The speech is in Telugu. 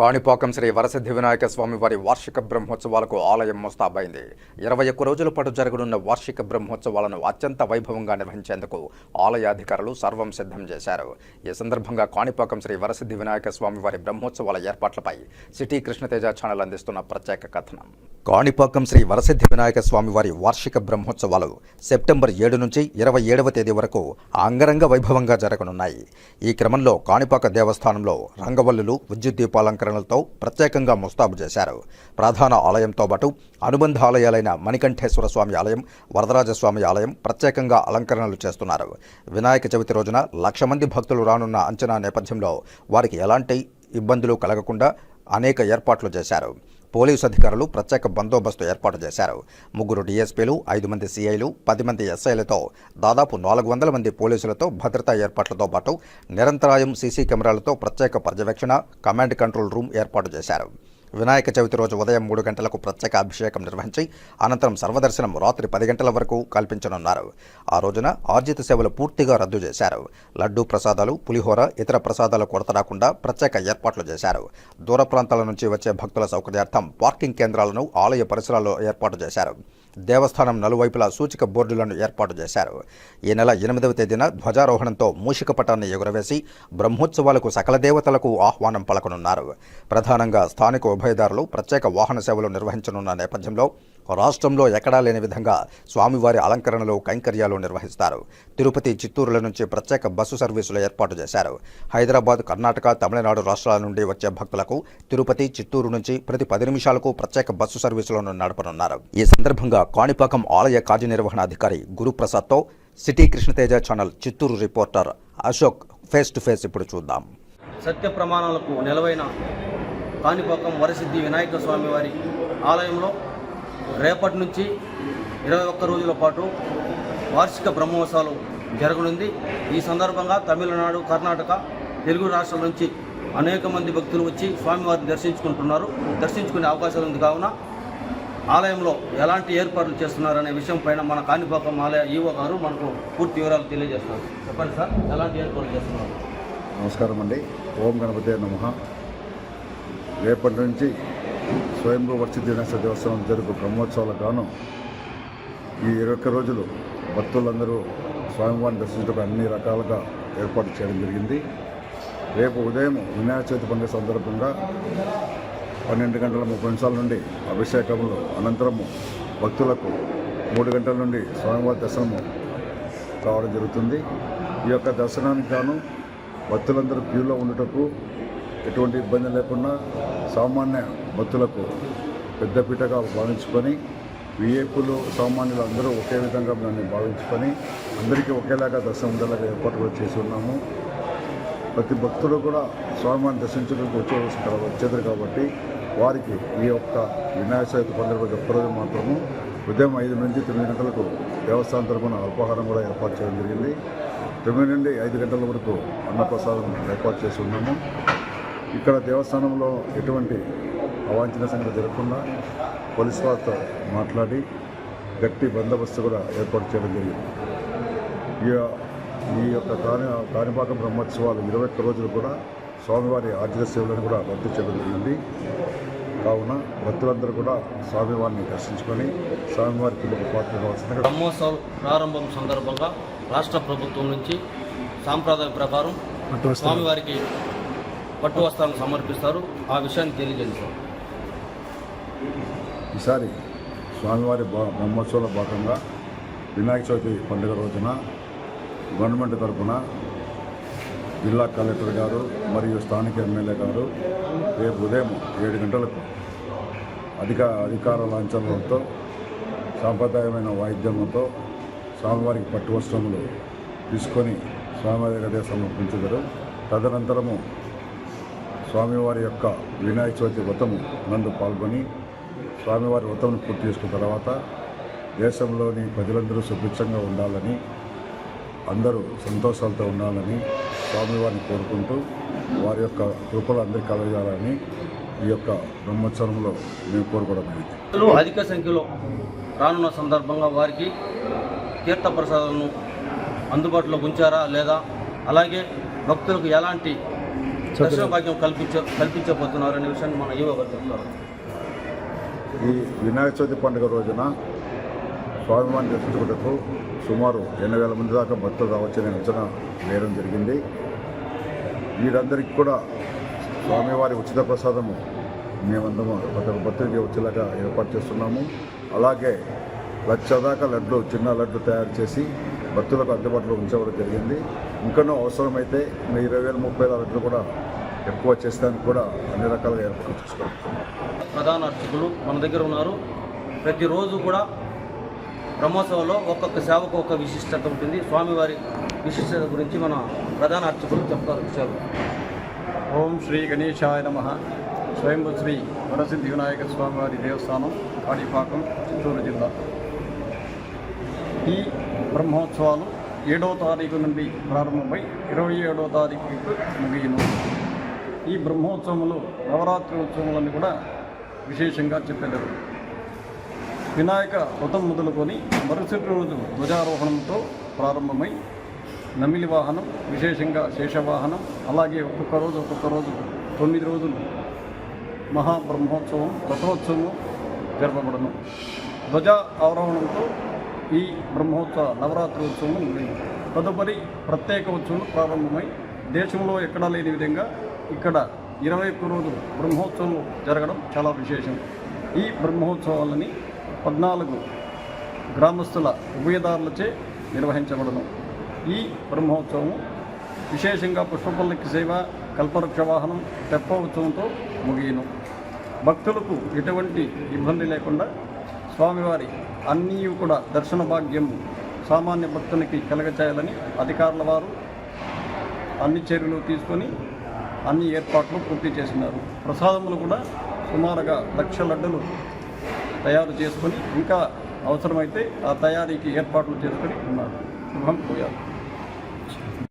కాణిపాకం శ్రీ వరసిద్ధి వినాయక స్వామి వారి వార్షిక బ్రహ్మోత్సవాలకు ఆలయం ముస్తాబైంది. ఇరవై ఒక్క రోజుల పాటు జరగనున్న వార్షిక బ్రహ్మోత్సవాలను అత్యంత వైభవంగా నిర్వహించేందుకు ఆలయ అధికారులు సర్వం సిద్ధం చేశారు. ఈ సందర్భంగా కాణిపాకం శ్రీ వరసిద్ధి వినాయక స్వామి వారి బ్రహ్మోత్సవాల ఏర్పాట్లపై సిటీ కృష్ణతేజ ఛానల్ అందిస్తున్న ప్రత్యేక కథనం. కాణిపాకం శ్రీ వరసిద్ధి వినాయక స్వామి వారి వార్షిక బ్రహ్మోత్సవాలు సెప్టెంబర్ ఏడు నుంచి ఇరవై ఏడవ తేదీ వరకు అంగరంగ వైభవంగా జరగనున్నాయి. ఈ క్రమంలో కాణిపాక దేవస్థానంలో రంగవల్లులు విద్యుత్ దీపాలంకరణలతో ప్రత్యేకంగా ముస్తాబు చేశారు. ప్రధాన ఆలయంతో పాటు అనుబంధ ఆలయాలైన మణికంఠేశ్వర స్వామి ఆలయం వరదరాజస్వామి ఆలయం ప్రత్యేకంగా అలంకరణలు చేస్తున్నారు. వినాయక చవితి రోజున లక్ష మంది భక్తులు రానున్న అంచనా నేపథ్యంలో వారికి ఎలాంటి ఇబ్బందులు కలగకుండా అనేక ఏర్పాట్లు చేశారు. పోలీసు అధికారులు ప్రత్యేక బందోబస్తు ఏర్పాటు చేశారు. ముగ్గురు డీఎస్పీలు ఐదు మంది సీఐలు పది మంది ఎస్ఐలతో దాదాపు నాలుగు వందల మంది పోలీసులతో భద్రతా ఏర్పాట్లతో పాటు నిరంతరాయం సీసీ కెమెరాలతో ప్రత్యేక పర్యవేక్షణ కమాండ్ కంట్రోల్ రూమ్ ఏర్పాటు చేశారు. వినాయక చవితి రోజు ఉదయం మూడు గంటలకు ప్రత్యేక అభిషేకం నిర్వహించి అనంతరం సర్వదర్శనం రాత్రి పది గంటల వరకు కల్పించనున్నారు. ఆ రోజున ఆర్జిత సేవలు పూర్తిగా రద్దు చేశారు. లడ్డూ ప్రసాదాలు పులిహోర ఇతర ప్రసాదాలు కొరత రాకుండా ప్రత్యేక ఏర్పాట్లు చేశారు. దూర ప్రాంతాల నుంచి వచ్చే భక్తుల సౌకర్యార్థం పార్కింగ్ కేంద్రాలను ఆలయ పరిసరాల్లో ఏర్పాటు చేశారు. దేవస్థానం నలువైపులా సూచిక బోర్డులను ఏర్పాటు చేశారు. ఈ నెల ఎనిమిదవ తేదీన ధ్వజారోహణంతో మూషిక పటాన్ని ఎగురవేసి బ్రహ్మోత్సవాలకు సకల దేవతలకు ఆహ్వానం పలకనున్నారు. ప్రధానంగా స్థానిక ఉభయదారులు ప్రత్యేక వాహన సేవలు నిర్వహించనున్న నేపథ్యంలో రాష్ట్రంలో ఎక్కడా లేని విధంగా స్వామివారి అలంకరణలు కైంకర్యాలు నిర్వహిస్తారు. తిరుపతి చిత్తూరుల నుంచి ప్రత్యేక బస్సు సర్వీసులు ఏర్పాటు చేశారు. హైదరాబాద్ కర్ణాటక తమిళనాడు రాష్ట్రాల నుండి వచ్చే భక్తులకు తిరుపతి చిత్తూరు నుంచి ప్రతి పది నిమిషాలకు ప్రత్యేక బస్సు సర్వీసులను నడపనున్నారు. ఈ సందర్భంగా కాణిపాకం ఆలయ కార్యనిర్వహణాధికారి గురుప్రసాద్తో city Krishnateja channel Chittoor reporter Ashok face to face ఇప్పుడు చూద్దాం. సత్య ప్రమాణాలకు నిలవైన కాణిపాకం వరసిద్ధి వినాయక స్వామి వారి ఆలయంలో రేపటి నుంచి ఇరవై ఒక్క రోజుల పాటు వార్షిక బ్రహ్మోత్సవాలు జరగనుంది. ఈ సందర్భంగా తమిళనాడు కర్ణాటక తెలుగు రాష్ట్రాల నుంచి అనేక మంది భక్తులు వచ్చి స్వామివారిని దర్శించుకుంటున్నారు. దర్శించుకునే అవకాశాలు ఉంది కావున ఆలయంలో ఎలాంటి ఏర్పాట్లు చేస్తున్నారనే విషయం పైన మన కాణిపాకం ఆలయ ఈవో గారు మనకు పూర్తి వివరాలు తెలియజేస్తున్నారు. చెప్పండి సార్ ఎలాంటి ఏర్పాట్లు చేస్తున్నారు? నమస్కారం అండి. ఓం గణపతి నమ. రేపటి నుంచి స్వయంభూ వర్షి దినోత్సవ దేవస్థానం జరుగు బ్రహ్మోత్సవాలకు గాను. ఈ ఇరవై ఒక్క రోజులు భక్తులందరూ స్వామివారిని దర్శించడానికి అన్ని రకాలుగా ఏర్పాటు చేయడం జరిగింది. రేపు ఉదయం వినాయక చవితి పండుగ సందర్భంగా పన్నెండు గంటల ముప్పై నిమిషాల నుండి అభిషేకములు అనంతరము భక్తులకు మూడు గంటల నుండి స్వామివారి దర్శనము కావడం జరుగుతుంది. ఈ యొక్క దర్శనానికి గాను భక్తులందరూ క్యూలో ఉండుటకు ఎటువంటి ఇబ్బంది లేకుండా సామాన్య భక్తులకు పెద్దపీటగా భావించుకొని విఐపులు సామాన్యులు అందరూ ఒకే విధంగా దాన్ని భావించుకొని అందరికీ ఒకేలాగా దర్శనం ఉండేలాగా ఏర్పాటు కూడా చేసి ఉన్నాము. ప్రతి భక్తుడు కూడా స్వామివారిని దర్శించడానికి వచ్చే వచ్చేది కాబట్టి వారికి ఈ యొక్క వినాయక చవితి పండుగ రోజు ఒక్కరోజు మాత్రము ఉదయం ఐదు నుంచి తొమ్మిది గంటలకు దేవస్థానం తరపున అల్పాహారం కూడా ఏర్పాటు చేయడం జరిగింది. తొమ్మిది నుండి ఐదు గంటల వరకు అన్నప్రసాదం ఏర్పాటు చేసి ఉన్నాము. ఇక్కడ దేవస్థానంలో ఎటువంటి అవాంఛన సంగతి జరగకుండా పోలీస్ వారితో మాట్లాడి గట్టి బందోబస్తు కూడా ఏర్పాటు చేయడం జరిగింది. ఈ ఈ యొక్క కాని కాణిపాకం బ్రహ్మోత్సవాలు ఇరవై ఒక్క రోజులు కూడా స్వామివారి ఆర్జిత సేవలను కూడా రద్దు చేయడం జరిగింది. కావున భక్తులందరూ కూడా స్వామివారిని దర్శించుకొని స్వామివారి పిలుపు పాత్ర కావాల్సిన బ్రహ్మోత్సవాలు ప్రారంభం సందర్భంగా రాష్ట్ర ప్రభుత్వం నుంచి సాంప్రదాయ ప్రకారం స్వామివారికి పట్టు వస్త్రాలను సమర్పిస్తారు. ఆ విషయాన్ని తెలియజేస్తారు ఈసారి స్వామివారి బా- బ్రహ్మోత్సవాల భాగంగా వినాయక చవితి పండుగ రోజున గవర్నమెంట్ తరఫున జిల్లా కలెక్టర్ గారు మరియు స్థానిక ఎమ్మెల్యే గారు రేపు ఉదయం ఏడు గంటలకు అధిక అధికార లాంఛనంతో సాంప్రదాయమైన వాయిద్యములతో స్వామివారికి పట్టు వస్త్రములు తీసుకొని స్వామివారి దగ్గర సమర్పించగలరు. తదనంతరము స్వామివారి యొక్క వినాయక చవితి వ్రతము నందు పాల్గొని స్వామివారి వ్రతం పూర్తి చేసుకున్న తర్వాత దేశంలోని ప్రజలందరూ సుభిక్షంగా ఉండాలని అందరూ సంతోషాలతో ఉండాలని స్వామివారిని కోరుకుంటూ వారి యొక్క కృపలు అందరికీ కలగాలని ఈ యొక్క బ్రహ్మోత్సవంలో మేము కోరుకోవడం జరిగింది. అధిక సంఖ్యలో రానున్న సందర్భంగా వారికి తీర్థ ప్రసాదాలను అందుబాటులో ఉంచారా లేదా? అలాగే భక్తులకు ఎలాంటి దర్శన భాగ్యం కల్పించ కల్పించబోతున్నారు అనే విషయాన్ని మన యువ ఈ వినాయక చవితి పండుగ రోజున స్వాభిమాని దర్శించుకుంటకు సుమారు ఎనభై వేల మంది దాకా భక్తులు రావచ్చనే అంచనా వేయడం జరిగింది. వీరందరికీ కూడా స్వామివారి ఉచిత ప్రసాదము మేమందము ప్రతి భక్తులకి వచ్చేలాగా ఏర్పాటు చేస్తున్నాము. అలాగే లక్ష దాకా లడ్లు చిన్న లడ్లు తయారు చేసి భక్తులకు అందుబాటులో ఉంచడం జరిగింది. ఇంకనూ అవసరమైతే మీ ఇరవై వేల ముప్పై వేల లడ్లు కూడా ఎక్కువ చేసేదానికి కూడా అన్ని రకాలుగా ఏర్పాటు చేసుకుంటాం ప్రధాన అర్చకులు మన దగ్గర ఉన్నారు. ప్రతిరోజు కూడా బ్రహ్మోత్సవంలో ఒక్కొక్క సేవకు ఒక విశిష్టత ఉంటుంది. స్వామివారి విశిష్టత గురించి మన ప్రధాన అర్చకులు చెప్తారు విషయాలు. ఓం శ్రీ గణేశాయ నమ. స్వయంభూ శ్రీ వరసిద్ధి వినాయక స్వామివారి దేవస్థానం కాణిపాకం చిత్తూరు జిల్లా. ఈ బ్రహ్మోత్సవాలు ఏడో తారీఖు నుండి ప్రారంభమై ఇరవై ఏడవ తారీఖుకు ముగియను. ఈ బ్రహ్మోత్సవములు నవరాత్రి ఉత్సవములను కూడా విశేషంగా చెప్పెదరు వినాయక వ్రతం మొదలుకొని మరుసటి రోజు ధ్వజారోహణంతో ప్రారంభమై నమిలి వాహనం విశేషంగా శేషవాహనం అలాగే ఒక్కొక్క రోజు ఒక్కొక్క రోజు తొమ్మిది రోజులు మహాబ్రహ్మోత్సవం రథోత్సవం జరపబడను. ధ్వజ ఆరోహణంతో ఈ బ్రహ్మోత్సవ నవరాత్రి ఉత్సవం ముగిసింది తదుపరి ప్రత్యేక ఉత్సవం ప్రారంభమై దేశంలో ఎక్కడా లేని విధంగా ఇక్కడ ఇరవై ఒక్క రోజు బ్రహ్మోత్సవం జరగడం చాలా విశేషం. ఈ బ్రహ్మోత్సవాలని పద్నాలుగు గ్రామస్తుల ఉభయదారులచే నిర్వహించబడను. ఈ బ్రహ్మోత్సవం విశేషంగా పుష్పపల్లకి సేవ కల్పవృక్ష వాహనం తెప్ప ఉత్సవంతో ముగియను. భక్తులకు ఎటువంటి ఇబ్బంది లేకుండా స్వామివారి అన్నీ కూడా దర్శన భాగ్యం సామాన్య భక్తునికి కలగచేయాలని అధికారుల వారు అన్ని చర్యలు తీసుకొని అన్ని ఏర్పాట్లు పూర్తి చేసినారు. ప్రసాదములు కూడా సుమారుగా లక్ష లడ్డులు తయారు చేసుకొని ఇంకా అవసరమైతే ఆ తయారీకి ఏర్పాట్లు చేసుకొని ఉన్నారు. శుభం పోయారు